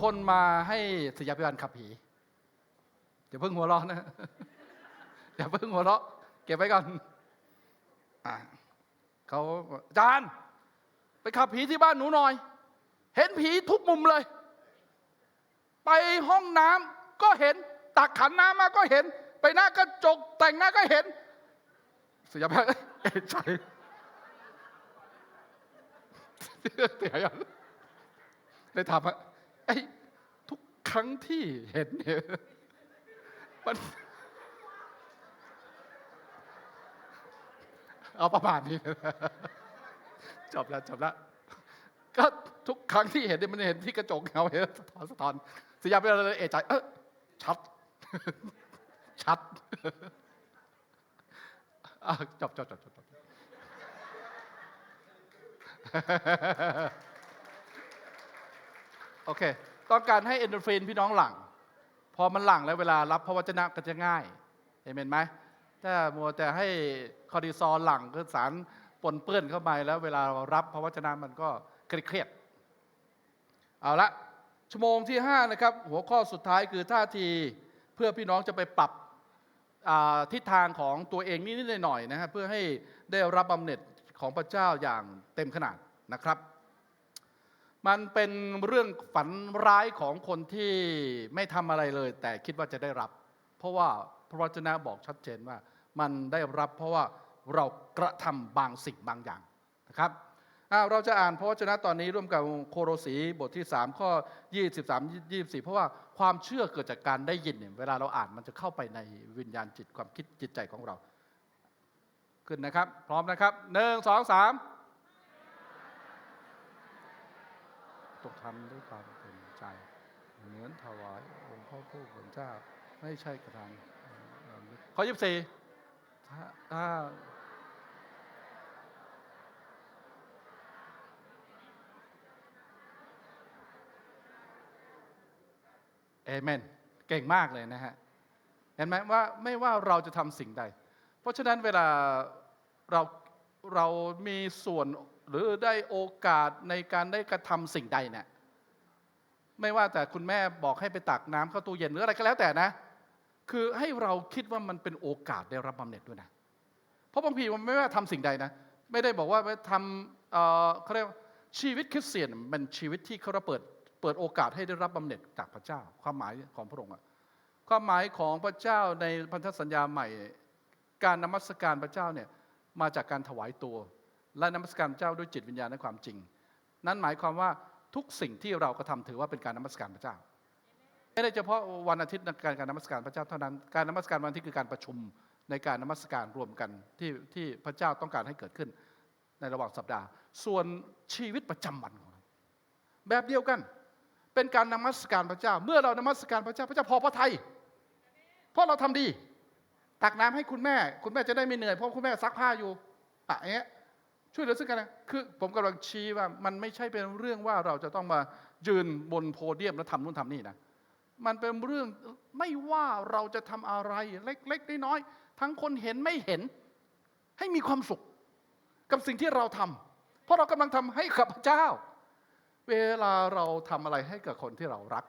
คนมาให้สยามพิบาลขับผีอย่าเพิ่งหัวเราะนะอย่าเพิ่งหัวเราะเก็บไว้ก่อนอเขาจารย์ไปขับผีที่บ้านหนูหน่อย เห็นผีทุกมุมเลย ไปห้องน้ำก็เห็น ตักขันน้ำมาก็เห็น ไปหน้ากระจกแต่งหน้าก็เห็นสยามพิบาลเอะใจเสียย่างเลยถามว่า ไอ้ทุกครั้งที่เห็นเนี่ยมันเอาประมาณนี้จบแล้วจบแล้วก็ทุกครั้งที่เห็นเนี่ยมันเห็นที่กระจกเงาเห็นสะท้อนสะท้อนสยามเป็นอะไรเอะใจเออชัด ชัดอะจบจบจบจบจบ โอเค ต้องการให้เอนโดรฟินพี่น้องหลั่งพอมันหลั่งแล้วเวลารับพระวจนะก็จะง่ายเห็นไหมถ้ามัวแต่ให้คอร์ติซอลหลั่งคือสารปนเปื้อนเข้าไปแล้วเวลารับพระวจนะมันก็เครียดเอาละชั่วโมงที่5นะครับหัวข้อสุดท้ายคือท่าทีเพื่อพี่น้องจะไปปรับทิศทางของตัวเองนิดๆหน่อยๆนะฮะเพื่อให้ได้รับบำเหน็จของพระเจ้าอย่างเต็มขนาดนะครับ มันเป็นเรื่องฝันร้ายของคนที่ไม่ทำอะไรเลย แต่คิดว่าจะได้รับ เพราะว่าพระวจนะบอกชัดเจนว่า มันได้รับเพราะว่าเรากระทำบางสิ่งบางอย่างนะครับเราจะอ่านพระวจนะตอนนี้ร่วมกับโคโรสีบทที่ 3 ข้อ 23 24 เพราะว่าความเชื่อเกิดจากการได้ยินเนี่ยเวลาเราอ่านมันจะเข้าไปในวิญญาณจิตความคิดจิตใจของเรา ขึ้นนะครับ พร้อมนะครับหนึ่งสองสาม ต้องทำด้วยความเต็มใจเหมือนถวายองค์พระผู้เป็นเจ้า ไม่ใช่กระทำข้อยี่สิบสี่ถ้าถ้าเอเมน เก่งมากเลยนะฮะ เห็นไหมว่าไม่ว่าเราจะทำสิ่งใด เพราะฉะนั้นเวลาเราเรามีส่วน หรือได้โอกาสในการได้กระทำสิ่งใดเนี่ยไม่ว่าแต่คุณแม่บอกให้ไปตักน้ำเข้าตู้เย็นหรืออะไรก็แล้วแต่นะ คือให้เราคิดว่ามันเป็นโอกาสได้รับบำเหน็จด้วยนะ เพราะบางทีมันไม่ว่าทำสิ่งใดนะ ไม่ได้บอกว่าไปทำเอ่อเขาเรียกว่าชีวิตคริสเตียนมันชีวิตที่เขาเปิดเปิดโอกาสให้ได้รับบำเหน็จจากพระเจ้า ความหมายของพระองค์อะความหมายของพระเจ้าในพันธสัญญาใหม่ การนมัสการพระเจ้าเนี่ยมาจากการถวายตัว และนมัสการเจ้าด้วยจิตวิญญาณและความจริง นั่นหมายความว่าทุกสิ่งที่เรากระทำถือว่าเป็นการนมัสการพระเจ้าไม่ได้เฉพาะวันอาทิตย์ในการการนมัสการพระเจ้าเท่านั้น การนมัสการวันอาทิตย์คือการประชุมในการนมัสการรวมกันที่ที่พระเจ้าต้องการให้เกิดขึ้นในระหว่างสัปดาห์ ส่วนชีวิตประจำวันของเราแบบเดียวกัน เป็นการนมัสการพระเจ้า เมื่อเรานมัสการพระเจ้าพระเจ้าพอพระทัยเพราะเราทำดี ตักน้ำให้คุณแม่ คุณแม่จะได้ไม่เหนื่อยเพราะคุณแม่ซักผ้าอยู่อะอย่างเงี้ย ช่วยเหลือซึ่งกันนะคือผมกำลังชี้ว่ามันไม่ใช่เป็นเรื่องว่าเราจะต้องมายืนบนโพเดียมแล้วทำนู่นทำนี่นะ มันเป็นเรื่องไม่ว่าเราจะทำอะไรเล็กๆน้อยๆทั้งคนเห็นไม่เห็น ให้มีความสุข กับสิ่งที่เราทำเพราะเรากำลังทำให้กับพระเจ้า เวลาเราทำอะไรให้กับคนที่เรารัก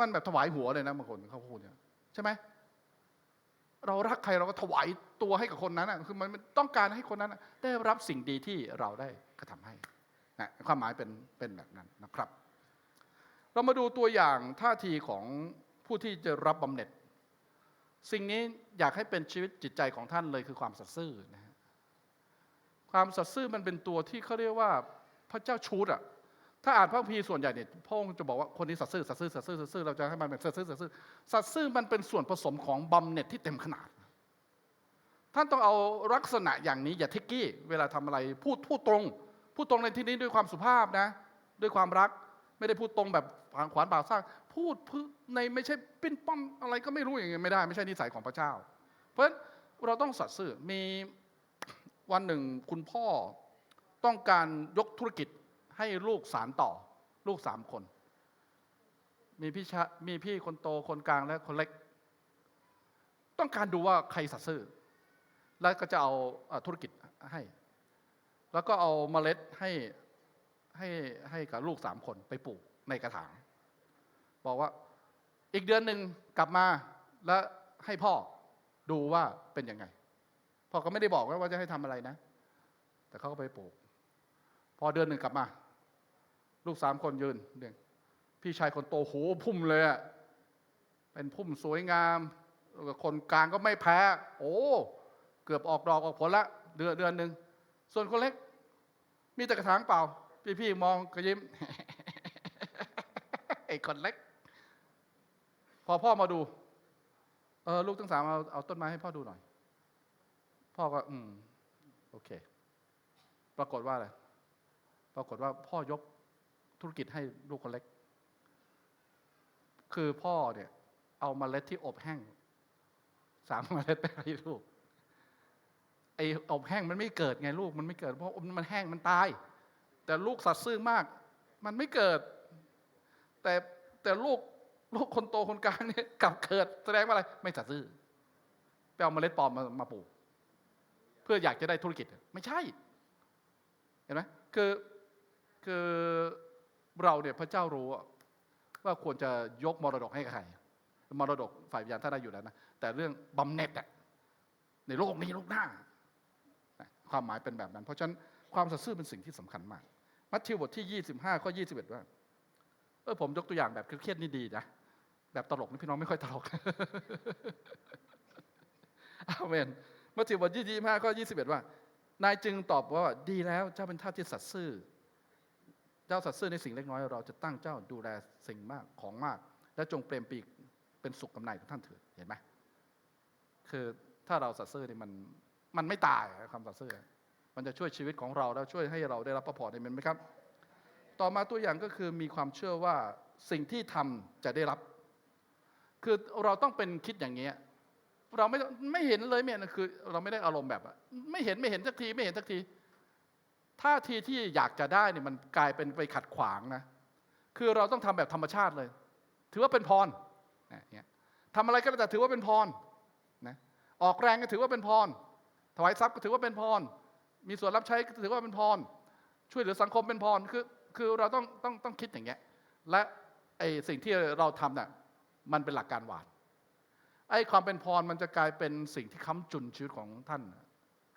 มันแบบถวายหัวเลยนะบางคนเขาพูดเนี่ยใช่ไหม เรารักใครเราก็ถวายตัวให้กับคนนั้นนะคือมันต้องการให้คนนั้นนะได้รับสิ่งดีที่เราได้กระทำให้นะความหมายเป็นเป็นแบบนั้นนะครับ เรามาดูตัวอย่างท่าทีของผู้ที่จะรับบำเหน็จ สิ่งนี้อยากให้เป็นชีวิตจิตใจของท่านเลยคือความสัตย์ซื่อนะฮะความสัตย์ซื่อมันเป็นตัวที่เขาเรียกว่าพระเจ้าชูดอะ ถ้าอ่านพระคัมภีร์ส่วนใหญ่เนี่ยพระองค์จะบอกว่าคนนี้สัตย์ซื่อสัตย์ซื่อสัตย์ซื่อสัตย์ซื่อเราจะให้มันเป็นสัตย์ซื่อสัตย์ซื่อสัตย์ซื่อมันเป็นส่วนผสมของบำเหน็จที่เต็มขนาด ท่านต้องเอาลักษณะอย่างนี้อย่าทิกกี้ เวลาทำอะไรพูดพูดตรง พูดตรงในที่นี้ด้วยความสุภาพนะ ด้วยความรักไม่ได้พูดตรงแบบขวานบ่าสร้าง พูดพในไม่ใช่ปิ้นป้อมอะไรก็ไม่รู้อย่างเงี้ยไม่ได้ ไม่ใช่นิสัยของพระเจ้า เพราะฉะนั้นเราต้องสัตย์ซื่อมีวันหนึ่งคุณพ่อต้องการยกธุรกิจ ให้ลูกสารต่อ ลูกสามคน มีพี่ชมีพี่คนโตคนกลางและคนเล็ก ต้องการดูว่าใครสัตย์ซื่อ แล้วก็จะเอาธุรกิจให้ แล้วก็เอาเมล็ดให้ให้ให้กับลูกสามคนไปปลูกในกระถาง บอกว่าอีกเดือนหนึ่งกลับมาแล้วให้พ่อดูว่าเป็นยังไง พ่อก็ไม่ได้บอกว่าจะให้ทำอะไรนะ แต่เขาก็ไปปลูก พอเดือนหนึ่งกลับมา ลูกสามคนยืนเรียงพี่ชายคนโตโหพุ่มเลยอะเป็นพุ่มสวยงาม คนกลางก็ไม่แพ้ โอ้เกือบออกดอกออกผลละ เดือนเดือนหนึ่งส่วนคนเล็ก มีแต่กระถางเปล่า พี่พี่ๆมองก็ยิ้มไอ้คนเล็ก พอพ่อมาดูเออลูกทั้งสามเอาเอาต้นไม้ให้พ่อดูหน่อย พ่อก็ อืม โอเค ปรากฏว่าอะไรปรากฏว่าพ่อยก ธุรกิจให้ลูกคนเล็ก คือพ่อเนี่ย เอามาเมล็ดที่อบแห้ง สามเมล็ดไปให้ลูกไอ้อบแห้งมันไม่เกิดไงลูกมันไม่เกิดเพราะมันแห้งมันตาย แต่ลูกสัตว์ซื่อมาก มันไม่เกิด แต่แต่ลูกลูกคนโตคนกลางเนี่ยกลับเกิด แสดงว่าอะไร ไม่สัตย์ซื่อไปเอาเมล็ดปลอมมามาปลูก เพื่ออยากจะได้ธุรกิจ ไม่ใช่ เห็นไหมคือคือ เราเนี่ยพระเจ้ารู้ว่าควรจะยกมรดกให้ใคร มรดกฝ่ายวิญญาณท่านได้อยู่แล้วนะ แต่เรื่องบำเหน็จอะในโลกนี้โลกหน้า ความหมายเป็นแบบนั้น เพราะฉะนั้นความสัตย์ซื่อเป็นสิ่งที่สำคัญมาก มัทธิวบทที่ 25 ข้อ 21 ว่า เออผมยกตัวอย่างแบบเครียดนี่ดีนะ แบบตลกนี่พี่น้องไม่ค่อยตลกอาเมนมัทธิวบทที่ 25 ข้อ 21 ว่า นายจึงตอบว่าดีแล้วเจ้าเป็นท่าสที่สัตย์ซื่อ เจ้าสัตย์ซื่อในสิ่งเล็กน้อย เราจะตั้งเจ้าดูแลสิ่งมากของมาก และจงเปรมปรีเป็นสุขกำไรของท่านเถิดเห็นไหมคือถ้าเราสัตย์ซื่อนี่มันมันไม่ตายความสัตย์ซื่อมันจะช่วยชีวิตของเราแล้วช่วยให้เราได้รับพระพรได้ไหมครับ ต่อมาตัวอย่างก็คือมีความเชื่อว่าสิ่งที่ทำจะได้รับ คือเราต้องเป็นคิดอย่างเงี้ยเราไม่ไม่เห็นเลยเนี่ยคือ เราไม่ได้อารมณ์แบบอะไม่เห็นไม่เห็นสักทีไม่เห็นสักที ท่าทีที่อยากจะได้เนี่ยมันกลายเป็นไปขัดขวางนะ คือเราต้องทำแบบธรรมชาติเลย ถือว่าเป็นพรนะเนี่ยทำอะไรก็แต่ถือว่าเป็นพรนะออกแรงก็ถือว่าเป็นพร ถวายทรัพย์ก็ถือว่าเป็นพร มีส่วนรับใช้ก็ถือว่าเป็นพร ช่วยเหลือสังคมเป็นพร คือคือเราต้องต้องต้องคิดอย่างเงี้ย และไอสิ่งที่เราทำน่ะมันเป็นหลักการหวาน ไอ้ความเป็นพรมันจะกลายเป็นสิ่งที่ค้ำจุนชีวิตของท่าน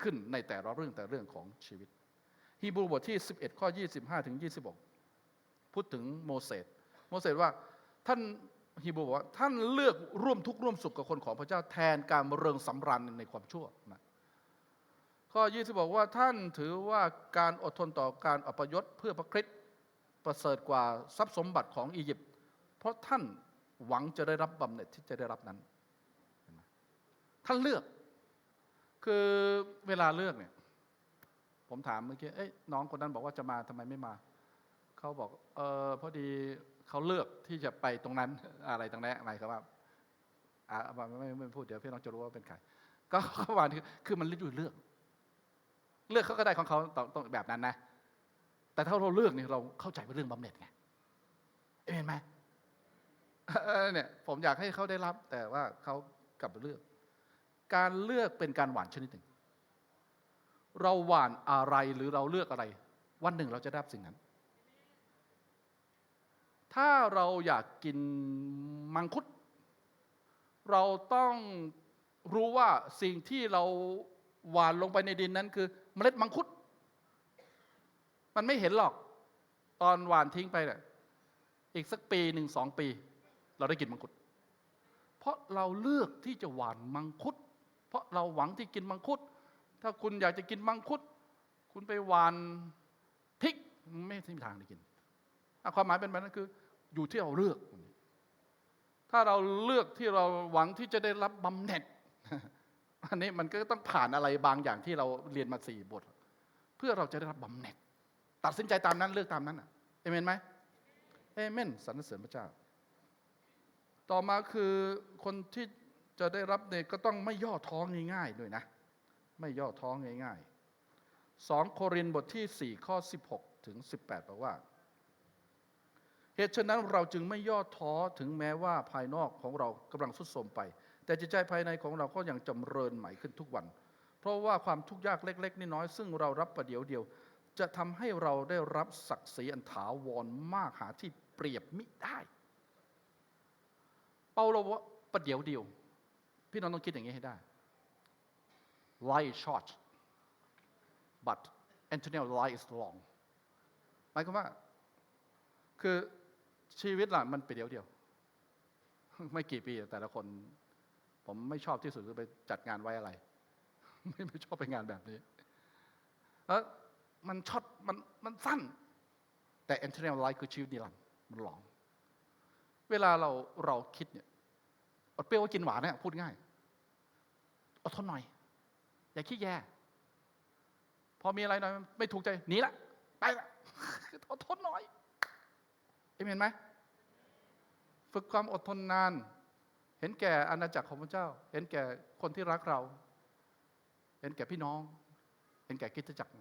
ขึ้นในแต่ละเรื่องแต่เรื่องของชีวิต ฮีบรูบทที่ 11 ข้อ 25 ถึง 26 พูดถึงโมเสส โมเสสว่าท่านฮีบรูบอกว่าท่านเลือกร่วมทุกข์ร่วมสุขกับคนของพระเจ้าแทนการเริงสำราญในความชั่วนะข้อ 20 บอกว่าท่านถือว่าการอดทนต่อการอัปยศเพื่อพระคริสต์ประเสริฐกว่าทรัพย์สมบัติของอียิปต์ เพราะท่านหวังจะได้รับบำเหน็จที่จะได้รับนั้น ท่านเลือก คือเวลาเลือกเนี่ย ผมถามเมื่อกี้เอ้ยน้องคนนั้นบอกว่าจะมาทำไมไม่มา เขาบอก เออพอดีเขาเลือกที่จะไปตรงนั้นอะไรตรงนั้นอะไรครับว่าอ่าไม่ไม่พูดเดี๋ยวพี่น้องจะรู้ว่าเป็นใครก็เขาว่าคือคือมันอยู่เลือก เลือกเขาก็ได้ของเขาต้องแบบนั้นนะ แต่ถ้าเราเลือกเนี่ยเราเข้าใจเรื่องบำเหน็จไงเห็นไหมเนี่ยผมอยากให้เขาได้รับ แต่ว่าเขากลับเลือก การเลือกเป็นการหวานชนิดหนึ่ง เราหว่านอะไรหรือเราเลือกอะไร วันหนึ่งเราจะได้รับสิ่งนั้น ถ้าเราอยากกินมังคุด เราต้องรู้ว่าสิ่งที่เราหว่านลงไปในดินนั้นคือ เมล็ดมังคุด มันไม่เห็นหรอก ตอนหว่านทิ้งไปเนี่ยอีกสักปีหนึ่งสองปี เราได้กินมังคุด เพราะเราเลือกที่จะหว่านมังคุด เพราะเราหวังที่กินมังคุด ถ้าคุณอยากจะกินมังคุด คุณไปหวานพริกไม่มีทางได้กินความหมายเป็นแบบนั้นคือ อยู่ที่เราเลือก ถ้าเราเลือกที่เราหวังที่จะได้รับบำเหน็จอันนี้มันก็ต้องผ่านอะไรบางอย่างที่เราเรียนมาสี่บท เพื่อเราจะได้รับบำเหน็จตัดสินใจตามนั้นเลือกตามนั้นอะเอเมนไหมเอเมนสรรเสริญพระเจ้า ต่อมาคือคนที่จะได้รับเนี่ยก็ต้องไม่ย่อท้องง่ายๆด้วยนะ ไม่ย่อท้องง่ายๆสองโครินธ์บทที่ 4 ข้อ 16 ถึง 18 บอกว่า เหตุฉะนั้นเราจึงไม่ย่อท้อถึงแม้ว่าภายนอกของเรากำลังทรุดโทรมไป แต่จิตใจภายในของเราก็ยังจำเริญใหม่ขึ้นทุกวัน เพราะว่าความทุกข์ยากเล็กๆน้อยๆซึ่งเรารับประเดี๋ยวเดียว จะทำให้เราได้รับศักดิ์ศรีอันถาวรมากหาที่เปรียบมิได้เปาโลว่าประเดี๋ยวเดียว พี่น้องต้องคิดอย่างนี้ให้ได้ Lie is short but eternal lie is long หมายความว่า คือชีวิตล่ะมันไปเดียวเดียว ไม่กี่ปีแต่ละคน ผมไม่ชอบที่สุดคือไปจัดงานไว้อะไร ไม่ไม่ชอบไปงานแบบนี้แล้วมันช็อตมันมันสั้น แต่ eternal life คือชีวิตนิรันดร์มันหลอง เวลาเราเราคิดเนี่ยอดเปรี้ยวกินหวานเนี่ยพูดง่าย อดทนหน่อย อย่าขี้แยพอมีอะไรหน่อยไม่ถูกใจหนีละไปละอดทนหน่อยเห็นไหมฝึกความอดทนนาน เห็นแก่อาณาจักรของพระเจ้า เห็นแก่คนที่รักเรา เห็นแก่พี่น้อง เห็นแก่กิจจักร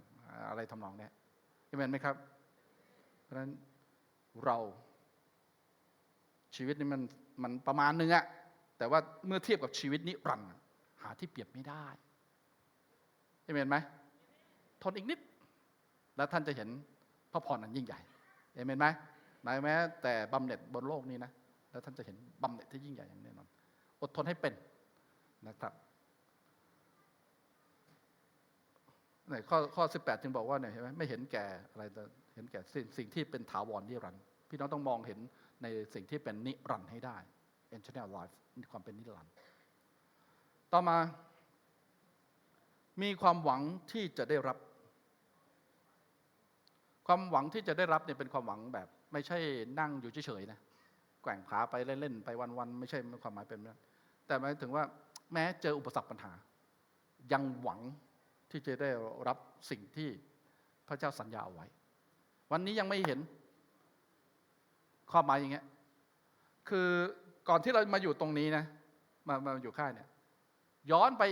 อะไรทำนองนี้เห็นไหมครับ เพราะฉะนั้นเราชีวิตนี้มันมันประมาณนึงอะแต่ว่าเมื่อเทียบกับชีวิตนิรันดร์หาที่เปรียบไม่ได้ เห็นไหมทนอีกนิด แล้วท่านจะเห็นพระพรอันยิ่งใหญ่เห็นไหมหมายแม้แต่บำเหน็จบนโลกนี้นะแล้วท่านจะเห็นบำเหน็จที่ยิ่งใหญ่อย่างแน่นอนอดทนให้เป็นนะครับเนี่ยข้อข้อสิจึงบอกว่าเนี่ยเห็นไหมไม่เห็นแก่อะไรแต่เห็นแก่สิ่งสิ่งที่เป็นถาวรนิรันดร์พี่น้องต้องมองเห็นในสิ่งที่เป็นนิรันดร์ให้ได้ eternal life ความเป็นนิรันดร์ต่อมา มีความหวังที่จะได้รับ ความหวังที่จะได้รับเนี่ยเป็นความหวังแบบ ไม่ใช่นั่งอยู่เฉยๆนะแกว่งขาไปเล่นๆไปวันๆไม่ใช่ความหมายเป็นนั้นแต่หมายถึงว่าแม้เจออุปสรรคปัญหา ยังหวังที่จะได้รับสิ่งที่พระเจ้าสัญญาเอาไว้ วันนี้ยังไม่เห็นความหมายอย่างเงี้ย คือก่อนที่เรามาอยู่ตรงนี้นะ มามาอยู่ค่ายเนี่ย ย้อนไป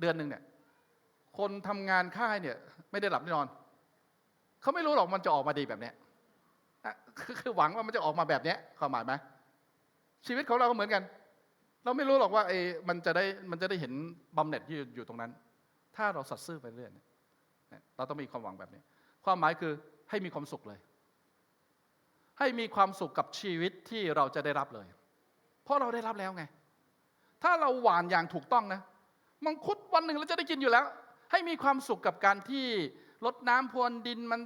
เดือนหนึ่งเนี่ย คนทำงานค่ายเนี่ย ไม่ได้หลับได้นอน เขาไม่รู้หรอกมันจะออกมาดีแบบเนี้ยคือหวังว่ามันจะออกมาแบบเนี้ยความหมายไหมชีวิตของเราก็เหมือนกัน เราไม่รู้หรอกว่าไอ้มันจะได้มันจะได้เห็นบำเหน็จที่อยู่ตรงนั้น ถ้าเราสัตย์ซื่อไปเรื่อยเนี่ยเนี่ยเราต้องมีความหวังแบบนี้ ความหมายคือให้มีความสุขเลย ให้มีความสุขกับชีวิตที่เราจะได้รับเลย เพราะเราได้รับแล้วไง ถ้าเราหวานอย่างถูกต้องนะ มังคุดวันหนึ่งเราจะได้กินอยู่แล้ว ให้มีความสุขกับการที่ลดน้ำพรวนดินมัน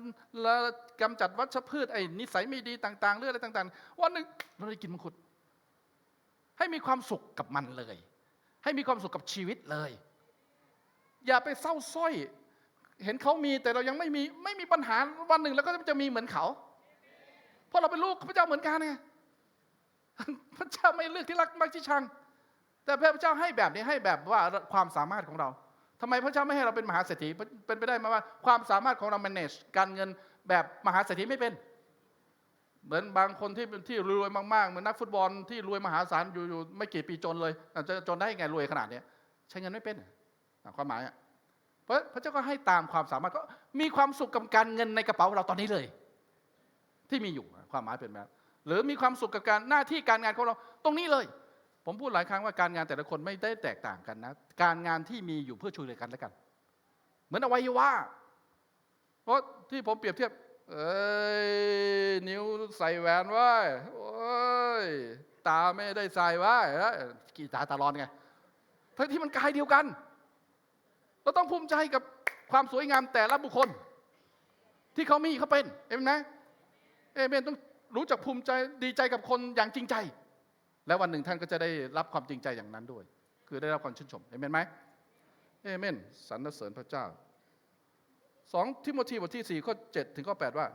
ละกำจัดวัชพืชไอ้นิสัยไม่ดีต่างๆเรื่องอะไรต่าง ๆ วันหนึ่งเราได้กินมังคุด ให้มีความสุขกับมันเลย ให้มีความสุขกับชีวิตเลย อย่าไปเศร้าส้อย เห็นเขามีแต่เรายังไม่มีไม่มีปัญหาวันหนึ่งแล้วก็จะมีเหมือนเขาเพราะเราเป็นลูกพระเจ้าเหมือนกันไงพระเจ้าไม่เลือกที่รักมักที่ชัง แต่พระเจ้าให้แบบนี้ให้แบบว่าความสามารถของเราทำไมพระเจ้าไม่ให้เราเป็นมหาเศรษฐีเป็นไปได้ไหมว่าความสามารถของเรา manage การเงินแบบมหาเศรษฐีไม่เป็น เหมือนบางคนที่ที่รวยมากๆเหมือนนักฟุตบอลที่รวยมหาศาลอยู่ๆไม่กี่ปีจนเลยจะจนได้ไงรวยขนาดนี้ใช้เงินไม่เป็นความหมายเพราะพระเจ้าก็ให้ตามความสามารถก็มีความสุขกับการเงินในกระเป๋าเราตอนนี้เลย ที่มีอยู่ความหมายเป็นแบบหรือมีความสุขกับการหน้าที่การงานของเราตรงนี้เลย ผมพูดหลายครั้งว่าการงานแต่ละคนไม่ได้แตกต่างกันนะ การงานที่มีอยู่เพื่อช่วยเหลือกันและกัน เหมือนอวัยวะเพราะที่ผมเปรียบเทียบ เอ้ยนิ้วใส่แหวนไว้โอ้ยตาไม่ได้ใส่ไว้กี่ตาตาร้อนไงทั้งที่มันกายเดียวกัน เราต้องภูมิใจกับความสวยงามแต่ละบุคคล ที่เขามีเขาเป็น เอ็มนะ เอเมนต้องรู้จักภูมิใจดีใจกับคนอย่างจริงใจ และวันหนึ่งท่านก็จะได้รับความจริงใจอย่างนั้นด้วย คือได้รับความชื่นชมเอเมนไหมเอเมนสรรเสริญพระเจ้าสองทิโมธีบทที่4ข้อ7ถึงข้อ8ว่า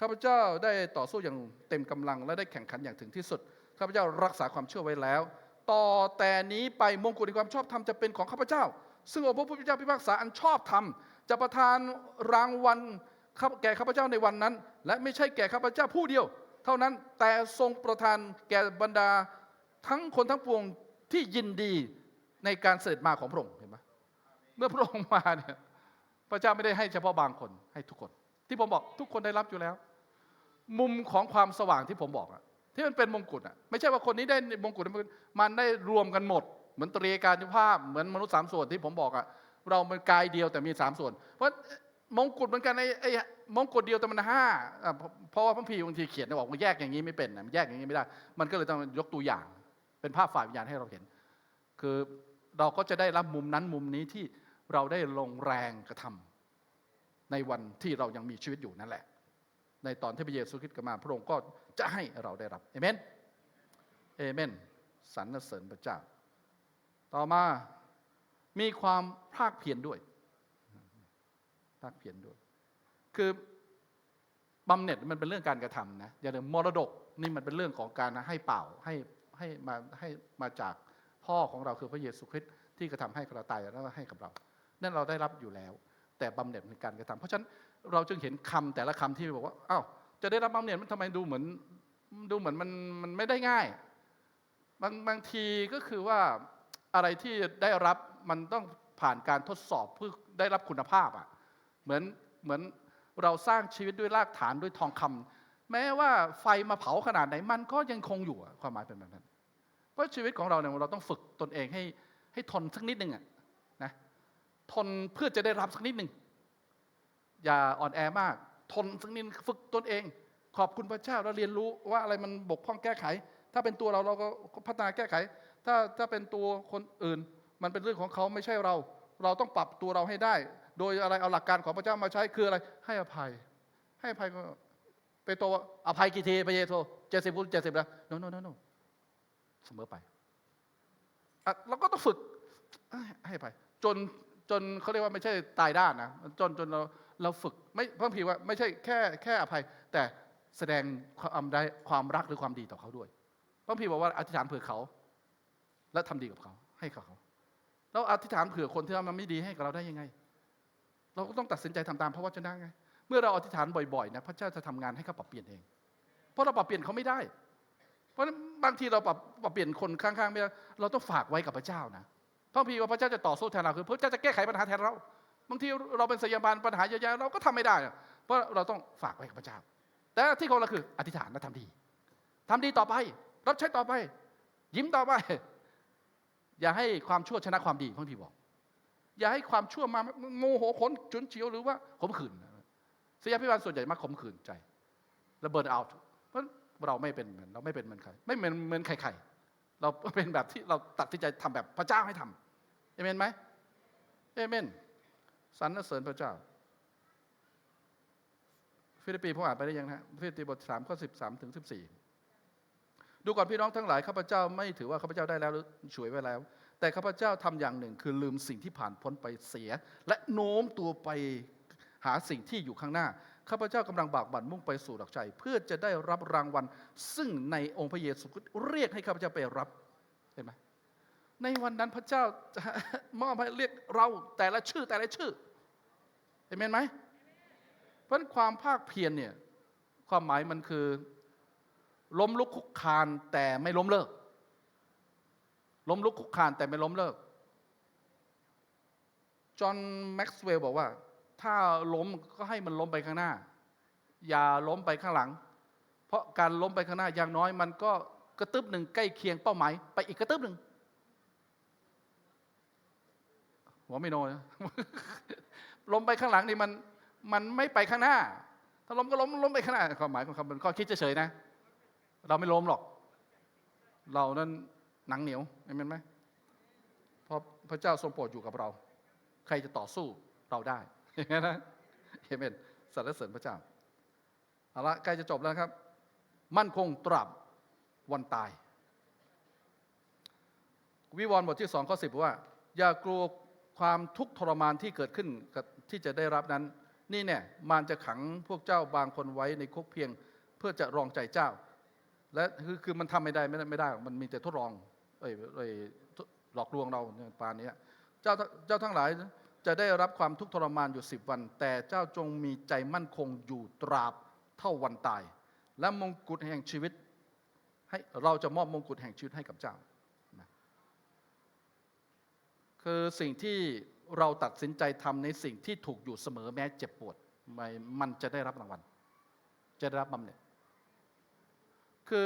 ข้าพเจ้าได้ต่อสู้อย่างเต็มกำลังและได้แข่งขันอย่างถึงที่สุดข้าพเจ้ารักษาความเชื่อไว้แล้ว ต่อแต่นี้ไปมงกุฎแห่งความชอบธรรมจะเป็นของข้าพเจ้า ซึ่งองค์พระผู้เป็นเจ้าพิพากษาอันชอบธรรมจะประทานรางวัลแก่ข้าพเจ้าในวันนั้น และไม่ใช่แก่ข้าพเจ้าผู้เดียว เท่านั้นแต่ทรงประทานแก่บรรดา ทั้งคนทั้งปวงที่ยินดีในการเสด็จมาของพระองค์เห็นไหมเมื่อพระองค์มาเนี่ยพระเจ้าไม่ได้ให้เฉพาะบางคนให้ทุกคน ที่ผมบอกทุกคนได้รับอยู่แล้ว มุมของความสว่างที่ผมบอกอะที่มันเป็นมงกุฎอะไม่ใช่ว่าคนนี้ได้มงกุฎมันได้รวมกันหมด เหมือนตรีการุภาพเหมือนมนุษย์สามส่วนที่ผมบอกอะเราเป็นกายเดียวแต่มีสามส่วน เพราะมงกุฎเหมือนกันไอ้ไอ้มงกุฎเดียวแต่มันห้าเพราะว่าพระพีบางทีเขียนบอกว่าแยกอย่างนี้ไม่เป็นนะแยกอย่างนี้ไม่ได้ มันก็เลยต้องยกตัวอย่าง เป็นภาพฝ่ายวิญญาณให้เราเห็น คือเราก็จะได้รับมุมนั้นมุมนี้ที่เราได้ลงแรงกระทำในวันที่เรายังมีชีวิตอยู่นั่นแหละ ในตอนที่พระเยซูคริสต์กลับมาพระองค์ก็จะให้เราได้รับเอเมนเอเมนสรรเสริญพระเจ้า ต่อมามีความภาคเพียรด้วย ภาคเพียรด้วย คือบำเหน็จมันเป็นเรื่องการกระทำนะ อย่างเดิมมรดกนี่มันเป็นเรื่องของการให้เป่าให้ ให้มาให้มาจากพ่อของเราคือพระเยซูคริสต์ที่กระทำให้เราตายแล้วก็ให้กับเรา นั่นเราได้รับอยู่แล้ว แต่บำเหน็จเป็นการกระทำเพราะฉะนั้นเราจึงเห็นคำแต่ละคำที่บอกว่าอ้าวจะได้รับบำเหน็จมันทำไมดูเหมือนดูเหมือนมันมันไม่ได้ง่ายบางบางทีก็คือว่าอะไรที่ได้รับมันต้องผ่านการทดสอบเพื่อได้รับคุณภาพอะเหมือนเหมือนเราสร้างชีวิตด้วยรากฐานด้วยทองคำ แม้ว่าไฟมาเผาขนาดไหนมันก็ยังคงอยู่ความหมายเป็นแบบนั้นเพราะชีวิตของเราเนี่ยเราต้องฝึกตนเองให้ให้ทนสักนิดหนึ่งอะนะทนเพื่อจะได้รับสักนิดหนึ่งอย่าอ่อนแอมาก ทนสักนิดฝึกตนเอง ขอบคุณพระเจ้าแล้วเรียนรู้ว่าอะไรมันบกพร่องแก้ไข ถ้าเป็นตัวเราเราก็พัฒนาแก้ไข ถ้าถ้าเป็นตัวคนอื่น มันเป็นเรื่องของเขาไม่ใช่เรา เราต้องปรับตัวเราให้ได้ โดยอะไรเอาหลักการของพระเจ้ามาใช้คืออะไรให้อภัย ให้อภัยก็ เปโตรอภัยกี่ทีพระเยซูเจ็ดสิบพูดเจ็ดสิบแล้วโนโนโนโนเสมอไปอะเราก็ต้องฝึกให้อภัยจนจนเขาเรียกว่าไม่ใช่ตายด้านนะจนจนเราเราฝึกไม่พระพีว่าไม่ใช่แค่แค่อภัย แต่แสดงความได้ความรักหรือความดีต่อเขาด้วยพระพีบอกว่าอธิษฐานเผื่อเขา และทำดีกับเขา ให้กับเขาแล้วอธิษฐานเผื่อคนที่ทำมันไม่ดีให้กับเราได้ยังไง เราก็ต้องตัดสินใจทำตามพระวจนะไง เมื่อเราอธิษฐานบ่อยๆนะพระเจ้าจะทำงานให้เขาปรับเปลี่ยนเอง เพราะเราปรับเปลี่ยนเขาไม่ได้ เพราะงั้นบางทีเราปรับปรับเปลี่ยนคนข้างๆไม่ได้เราต้องฝากไว้กับพระเจ้านะพระพีว่าพระเจ้าจะต่อสู้แทนเราคือพระเจ้าจะแก้ไขปัญหาแทนเรา บางทีเราเป็นสยามบาลปัญหาเยอะแยะเราก็ทำไม่ได้ เพราะเราต้องฝากไว้กับพระเจ้า แต่ที่ของเราคืออธิษฐานและทำดีทำดีต่อไป รับใช้ต่อไป ยิ้มต่อไป อย่าให้ความชั่วชนะความดีพระพี่บอก อย่าให้ความชั่วมาโมโหขนจุนเฉียวหรือว่าขมขื่น สยามพิบาลส่วนใหญ่มักขมขื่นใจและเบิร์นเอาเพราะเราไม่เป็นเหมือนเราไม่เป็นเหมือนใครไม่เหมือนเหมือนใครๆเราเป็นแบบที่เราตัดสินใจทำแบบพระเจ้าให้ทำเอเมนไหมเอเมนสรรเสริญพระเจ้า ฟิลิปปีผมอ่านไปได้ยังนะฟิลิปปีบทสามข้อสิบสามถึงสิบสี่ดูก่อนพี่น้องทั้งหลายข้าพเจ้าไม่ถือว่าข้าพเจ้าได้แล้วหรือช่วยไว้แล้ว แต่ข้าพเจ้าทำอย่างหนึ่งคือลืมสิ่งที่ผ่านพ้นไปเสีย และโน้มตัวไป หาสิ่งที่อยู่ข้างหน้า ข้าพเจ้ากำลังบากบั่นมุ่งไปสู่หลักใจ เพื่อจะได้รับรางวัล ซึ่งในองค์พระเยซูคริสต์เรียกให้ข้าพเจ้าไปรับเห็นไหมในวันนั้นพระเจ้าจะมอบให้เรียกเราแต่ละชื่อแต่ละชื่อเห็นไหมเพราะความภาคเพียรเนี่ยความหมายมันคือ ล้มลุกคุกคานแต่ไม่ล้มเลิก ล้มลุกคุกคานแต่ไม่ล้มเลิก จอห์นแม็กซ์เวลล์บอกว่า ถ้าล้มก็ให้มันล้มไปข้างหน้า อย่าล้มไปข้างหลัง เพราะการล้มไปข้างหน้าอย่างน้อยมันก็กระตึบหนึ่งใกล้เคียงเป้าหมายไปอีกกระตึบหนึ่งหัวไม่โนนล้มไปข้างหลังนี่มันมันไม่ไปข้างหน้า ถ้าล้มก็ล้มล้มไปข้างหน้าความหมายของคำเป็นข้อคิดเฉยๆนะ เราไม่ล้มหรอก เรานั้นหนังเหนียวเห็นไหมเพราะพระเจ้าทรงโปรดอยู่กับเรา ใครจะต่อสู้เราได้ อย่างนั้นนะเอเมนสรรเสริญพระเจ้าเอาละใกล้จะจบแล้วครับ มั่นคงตราบวันตาย วิวรณ์บทที่สองข้อสิบว่า อย่ากลัวความทุกข์ทรมานที่เกิดขึ้นที่จะได้รับนั้น นี่เนี่ยมารจะขังพวกเจ้าบางคนไว้ในคุกเพียง เพื่อจะรองใจเจ้า และคือคือมันทำไม่ได้ไม่ได้ไม่ได้ มันมีแต่ทดลองเอ้ยเอ้ยหลอกลวงเราเนี่ยปานนี้เจ้าเจ้าทั้งหลาย จะได้รับความทุกข์ทรมานอยู่สิบวัน แต่เจ้าจงมีใจมั่นคงอยู่ตราบเท่าวันตาย และมงกุฎแห่งชีวิตให้เราจะมอบมงกุฎแห่งชีวิตให้กับเจ้าคือสิ่งที่เราตัดสินใจทำในสิ่งที่ถูกอยู่เสมอแม้เจ็บปวดไม่มันจะได้รับรางวัล จะได้รับบำเหน็จคือ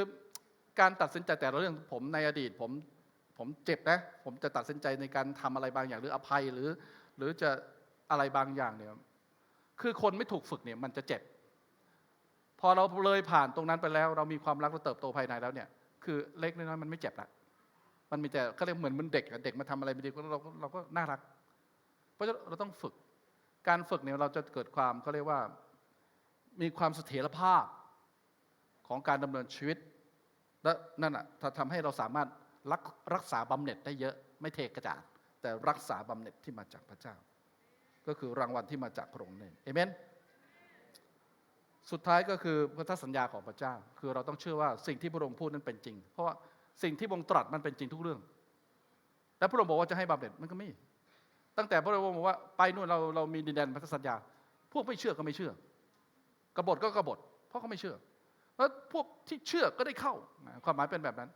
การตัดสินใจแต่ละเรื่องผมในอดีตผมผมเจ็บนะ ผมจะตัดสินใจในการทำอะไรบางอย่างหรืออภัยหรือ หรือจะอะไรบางอย่างเนี่ยคือคนไม่ถูกฝึกเนี่ยมันจะเจ็บ พอเราเลยผ่านตรงนั้นไปแล้ว เรามีความรักและเติบโตภายในแล้วเนี่ย คือเล็กน้อยมันไม่เจ็บละมันมีแต่เขาเรียกเหมือนมันเด็กเด็กมาทำอะไรไม่ดีเราก็เราก็น่ารัก เพราะฉะนั้นเราต้องฝึก การฝึกเนี่ยเราจะเกิดความเขาเรียกว่ามีความเสถียรภาพของการดำเนินชีวิต และนั่นอะทำให้เราสามารถรักรักษาบำเหน็จได้เยอะไม่เทกระจาด แต่รักษาบำเหน็จที่มาจากพระเจ้า ก็คือรางวัลที่มาจากพระองค์เองเอเมนสุดท้ายก็คือพันธสัญญาของพระเจ้า คือเราต้องเชื่อว่าสิ่งที่พระองค์พูดนั้นเป็นจริง เพราะว่าสิ่งที่พระองค์ตรัสมันเป็นจริงทุกเรื่อง และพระองค์บอกว่าจะให้บำเหน็จมันก็ไม่ ตั้งแต่พระองค์บอกว่าไปนู่นเราเรามีดินแดนพันธสัญญา พวกไม่เชื่อก็ไม่เชื่อกบฏก็กบฏเพราะเขาไม่เชื่อแล้วพวกที่เชื่อก็ได้เข้าความหมายเป็นแบบนั้น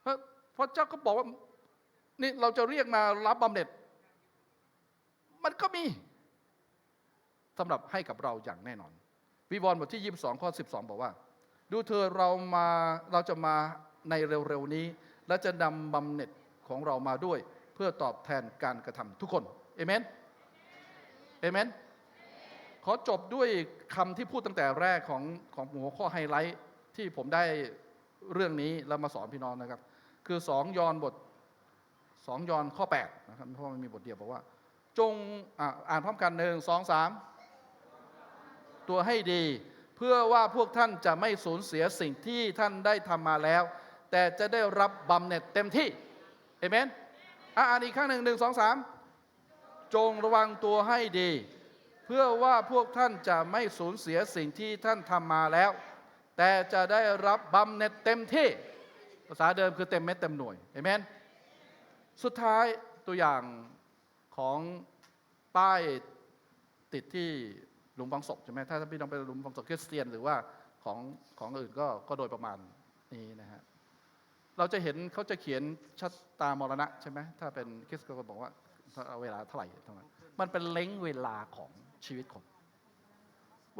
เพราะพระเจ้าก็บอกว่า นี่เราจะเรียกมารับบำเหน็จ มันก็มีสำหรับให้กับเราอย่างแน่นอน วิวรณ์บทที่ 22 ข้อ 12 บอกว่า ดูเธอเรามาเราจะมาในเร็วๆนี้ และจะนำบำเหน็จของเรามาด้วย เพื่อตอบแทนการกระทำทุกคนเอเมนเอเมนขอจบด้วยคำที่พูดตั้งแต่แรกของของหัวข้อไฮไลท์ที่ผมได้เรื่องนี้แล้วมาสอนพี่น้องนะครับ คือสองยอห์นบท สองยอนข้อ8นะครับเพราะว่ามันมีบทเดียวบอกว่า จงอะอ่านพร้อมกันหนึ่งสองสามตัวให้ดี เพื่อว่าพวกท่านจะไม่สูญเสียสิ่งที่ท่านได้ทำมาแล้ว แต่จะได้รับบำเหน็จเต็มที่เอเมนอะอ่านอีกครั้งหนึ่งหนึ่งสองสามจงระวังตัวให้ดี เพื่อว่าพวกท่านจะไม่สูญเสียสิ่งที่ท่านทำมาแล้ว แต่จะได้รับบำเหน็จเต็มที่ ภาษาเดิมคือเต็มเม็ดเต็มหน่วยเอเมน สุดท้ายตัวอย่างของป้ายติดที่หลุมฝังศพใช่ไหมถ้าพี่น้องไปหลุมฝังศพคริสเตียน หรือว่าของของอื่นก็ก็โดยประมาณนี้นะฮะเราจะเห็นเขาจะเขียนชัดตามรณะใช่ไหมถ้าเป็นคริสก็บอกว่าเวลาเท่าไหร่เท่านั้นมันเป็นเล้งเวลาของชีวิตคน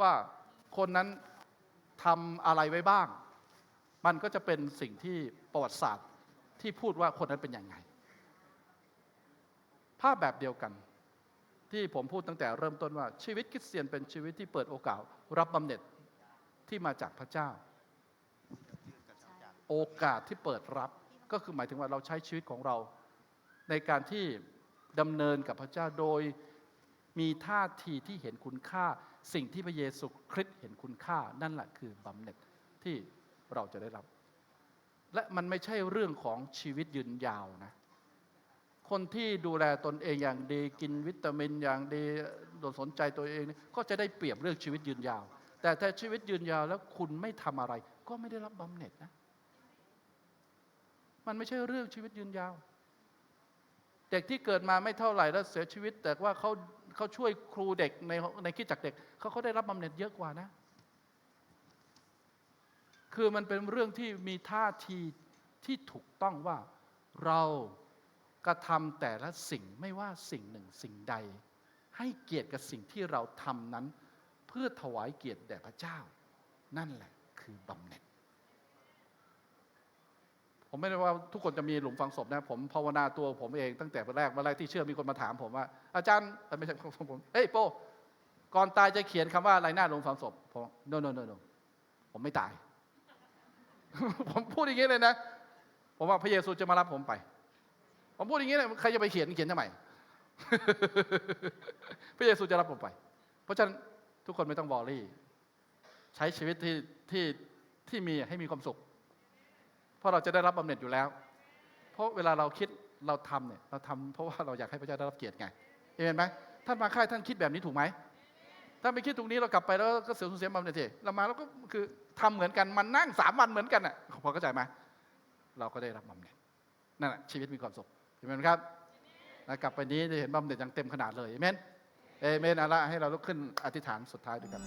ว่าคนนั้นทำอะไรไว้บ้าง มันก็จะเป็นสิ่งที่ประวัติศาสตร์ที่พูดว่าคนนั้นเป็นอยังไง ภาพแบบเดียวกัน ที่ผมพูดตั้งแต่เริ่มต้นว่าชีวิตคริสเตียนเป็นชีวิตที่เปิดโอกาสรับบำเหน็จที่มาจากพระเจ้า โอกาสที่เปิดรับก็คือหมายถึงว่าเราใช้ชีวิตของเรา ในการที่ดำเนินกับพระเจ้าโดยมีท่าทีที่เห็นคุณค่า สิ่งที่พระเยซูคริสต์เห็นคุณค่า นั่นแหละคือบำเหน็จที่เราจะได้รับ และมันไม่ใช่เรื่องของชีวิตยืนยาวนะ คนที่ดูแลตนเองอย่างดี กินวิตามินอย่างดีโดนสนใจตัวเองนี่ก็จะได้เปรียบเรื่องชีวิตยืนยาว แต่ถ้าชีวิตยืนยาวแล้วคุณไม่ทำอะไร ก็ไม่ได้รับบำเหน็จนะ มันไม่ใช่เรื่องชีวิตยืนยาว เด็กที่เกิดมาไม่เท่าไหร่แล้วเสียชีวิต แต่ว่าเขาเขาช่วยครูเด็กในในคิดจักเด็กเขาเขาได้รับบำเหน็จเยอะกว่านะ คือมันเป็นเรื่องที่มีท่าทีที่ถูกต้องว่าเรา กระทำแต่ละสิ่งไม่ว่าสิ่งหนึ่งสิ่งใด ให้เกียรติกับสิ่งที่เราทำนั้น เพื่อถวายเกียรติแด่พระเจ้า นั่นแหละคือบำเหน็จ ผมไม่ได้ว่าทุกคนจะมีหลุมฝังศพนะ ผมภาวนาตัวผมเองตั้งแต่แรกวันแรกที่เชื่อมีคนมาถามผมว่า อาจารย์เอ้ยไม่ใช่ของผมเฮ้ยโป้ก่อนตายจะเขียนคำว่าอะไรหน้าหลุมฝังศพผม no no no no ผมไม่ตาย ผมพูดอย่างนี้เลยนะ ผมว่าพระเยซูจะมารับผมไป ผมพูดอย่างนี้เลยใครจะไปเขียนเขียนทำไมพระเยซูจะรับผมไป เพราะฉะนั้นทุกคนไม่ต้องบอรี่ ใช้ชีวิตที่ที่ที่มีให้มีความสุข เพราะเราจะได้รับบำเหน็จอยู่แล้ว เพราะเวลาเราคิดเราทำเนี่ยเราทำเพราะว่าเราอยากให้พระเจ้าได้รับเกียรติไงเห็นไหมท่านมาค่ายท่านคิดแบบนี้ถูกไหมถ้าไม่คิดตรงนี้เรากลับไปแล้วก็เสียสูญเสียบำเหน็จทีเรามาแล้วก็คือทำเหมือนกันมันนั่งสามวันเหมือนกันอะพอเข้าใจไหมเราก็ได้รับบำเหน็จนั่นแหละชีวิตมีความสุข เห็นไหมครับกลับไปนี้จะเห็นบำเหน็จอย่างเต็มขนาดเลยเอเมนเอเมนเอาละให้เราลุกขึ้นอธิษฐานสุดท้ายด้วยกัน